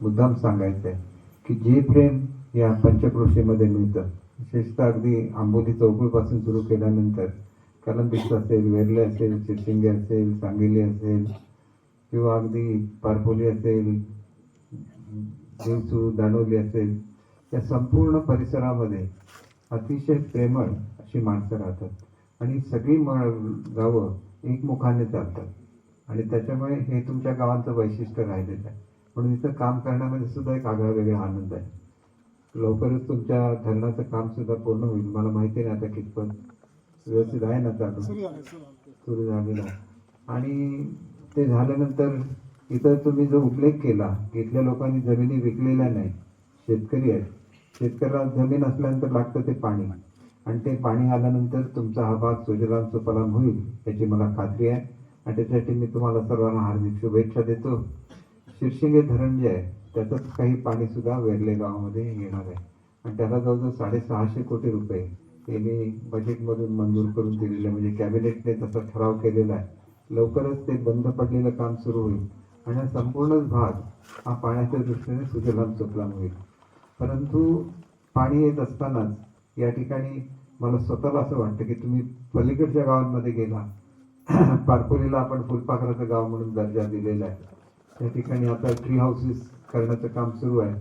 मुद्दाम सांगायचं आहे की जे प्रेम या पंचक्रोशीमध्ये मिळतं विशेषतः अगदी आंबोली चौकळीपासून सुरू केल्यानंतर कलंबिस असेल वेरले असेल चिरसिंगे असेल सांगेली असेल किंवा अगदी पारपोली असेल देवचू दानोली असेल या संपूर्ण परिसरामध्ये अतिशय प्रेमळ अशी माणसं राहतात. आणि सगळी म गावं एकमुखाने चालतात. आणि त्याच्यामुळे हे तुमच्या गावांचं वैशिष्ट्य राहिलेलं आहे. म्हणून इथं काम करण्यामध्ये सुद्धा एक आगळा वेगळा आनंद आहे. लवकरच तुमच्या धरणाचं काम सुद्धा पूर्ण होईल. मला माहिती नाही आता कितपत. व्यवस्थित आहे ना चालू? सुरू झालेलं आणि ते झाल्यानंतर इथं तुम्ही जो उल्लेख केला की इथल्या लोकांनी जमिनी विकलेल्या नाही शेतकरी आहेत. शेतकऱ्याला जमीन असल्यानंतर लागतं ते पाणी. आणि ते पाणी आल्यानंतर तुमचा हा भाग सुजलाम सुफलाम होईल याची मला खात्री आहे. आणि त्याच्यासाठी मी तुम्हाला सर्वांना हार्दिक शुभेच्छा देतो. शिरशिंगे धरण जे आहे. त्याचंच काही पाणी सुद्धा गावामध्ये येणार आहे. आणि त्याला जवळजवळ साडेसहाशे कोटी रुपये यांनी बजेटमधून मंजूर करून दिलेले आहे. म्हणजे कॅबिनेटने तसा ठराव केलेला आहे. लवकरच ते बंद पडलेलं काम सुरू होईल. आणि हा संपूर्णच भाग हा पाण्याच्या दृष्टीने सुजलाम सुफलाम होईल. परंतु पाणी येत असतानाच या ठिकाणी मला स्वतःला असं वाटतं की तुम्ही पलीकडच्या गावांमध्ये गेला. पारपोलीला आपण फुलपाखराचं गाव म्हणून दर्जा दिलेला आहे. त्या ठिकाणी आता ट्री हाऊसेस करण्याचं काम सुरू आहे.